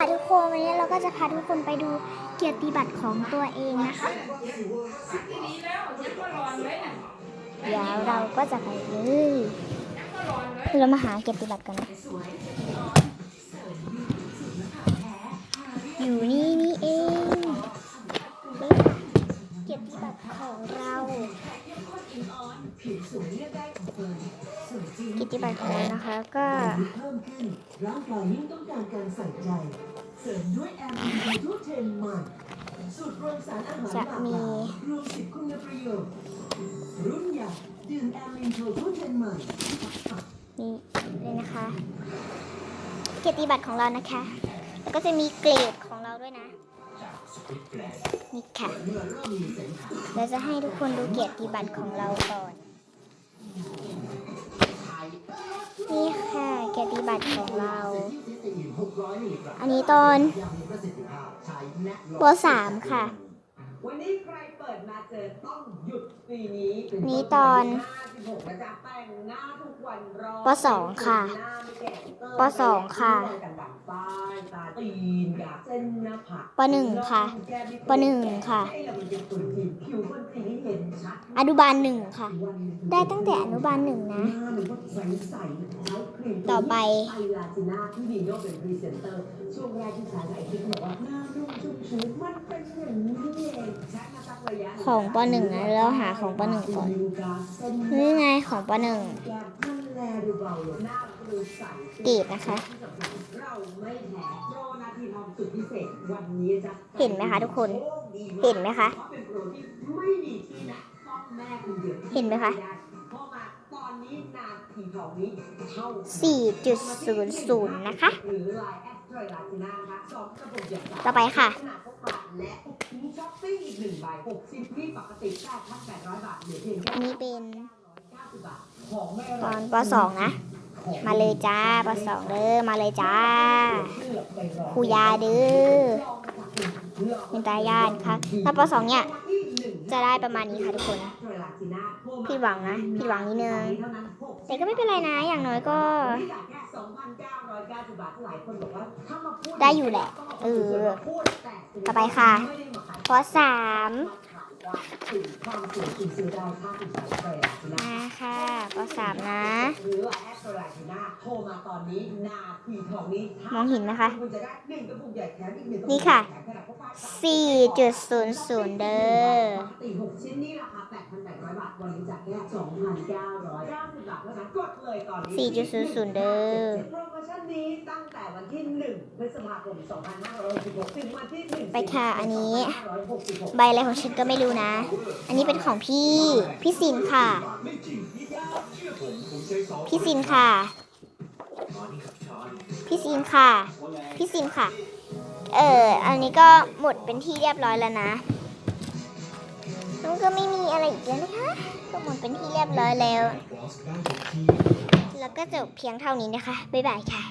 ค่ะทุกคนวันนี้เราก็จะพาทุกคนไปดูเกียรติบัตรของตัวเองนะคะเดี๋ยวเราก็จะไปเลยเรามาหาเกียรติบัตรกัน เกียรติบัตรของเราเกียรติบัตรของเรานะคะก็เพิ่มขึ้นร่างกายยิ่งต้องการการใส่ใจ เสริมด้วยแอมโมทูเทนใหม่สูตรรวมสารอาหารหลากหลายรวมสิบคุณประโยชน์รุ่นใหญ่ดื่มแอมโมทูเทนใหม่นี่เลยนะคะ เกียรติบัตรของเรานะคะ แล้วก็จะมีเกรดของเราด้วยนะ นี่ค่ะเมื่อเริ่มมีเส้นทางเราจะให้ทุกคนดูเกียรติบัตรของเราก่อน นี่ค่ะ เกียรติบัตรของเรา600มิลลิกรัมอันนี้ตอนยังมีประสิทธิภาพใช้แน่นปอนสามค่ะวันนี้ใครเปิดมาเจอต้องหยุดปีนี้นี่ตอน56นะจ๊ะแต่งหน้าทุกวันรอปสองค่ะหน้าไม่แก่เติมปสองค่ะกันดับป้าย ตาตีนกาเส้นหน้าผากปหนึ่งค่ะปหนึ่งค่ะให้เราเป็นคนจริงผิวคนจริงให้เห็นชัดอนุบาลหนึ่งค่ะวันหนึ่ได้ตั้งแต่อนุบาลหนึ่งนะหน้าหรือว่าใสใสใช้ครีมต่อไปไอลาจิน่าที่ดีโน่เป็นพรีเซนเตอร์ช่วงแรกที่ใช้ไอคิดบอกว่าหน้านุ่มชุ่มชื้นมันเป็นอย่างนี้นี่เองใช้มาสักระยะของปหนึ่งนะเราหาของปหนึ่งก่อนนี่ไงของปหนึ่งแก้มมันแลดู เกรดนะคะ เห็นไหมคะทุกคน เห็นไหมคะ เห็นไหมคะเพราะมาตอนนี้นาทีทองนี้เท่า4.00นะคะหรือไลน์นะคะสองกระปุกใหญ่ต่อไปค่ะขนาดพกพาและคุ้มช้อปปิ้งอีกหนึ่งใบหกสิบที่ปกติ8,800บาทเหลือเพียงแค่อันนี้เป็น990บาทของไม่ตอนปสองนะ มาเลยจ้าปสองเด้อมาเลยจ้าครูยาเด้อเป็นตายานค่ะถ้าปสองเนี่ยจะได้ประมาณนี้ค่ะทุกคนผิดหวังนะผิดหวังนิดนึงแต่ก็ไม่เป็นไรนะ อย่างน้อยก็ ได้อยู่แหละเออต่อไปค่ะปสาม มาค่ะปสามนะ มองเห็นไหมคะ นี่ค่ะ 4.00 เด้อปกติ6ชิ้นนี่ราคา8,800บาทวันนี้จากแค่2,990บาทเท่านั้นกดเลยตอนนี้4.00 เด้อโปรโมชั่นนี้ตั้งแต่วันที่1พฤษภาคม2566ถึงวันที่1ไปค่ะอันนี้2566ใบอะไรของฉันก็ไม่รู้นะ อันนี้เป็นของพี่ พี่ซินค่ะไม่จริงพี่ยาเชื่อผมผมใช้ซอสพี่ซินค่ะช้อนนี่ครับช้อนพี่ซินค่ะว่าไงพี่ซินค่ะ เอออันนี้ก็หมดเป็นที่เรียบร้อยแล้วนะแล้วก็ไม่มีอะไรอีกแล้วนะคะ ก็หมดเป็นที่เรียบร้อยแล้วบอสได้ทุกที่ แล้วก็จบเพียงเท่านี้นะคะ บ๊ายบายค่ะ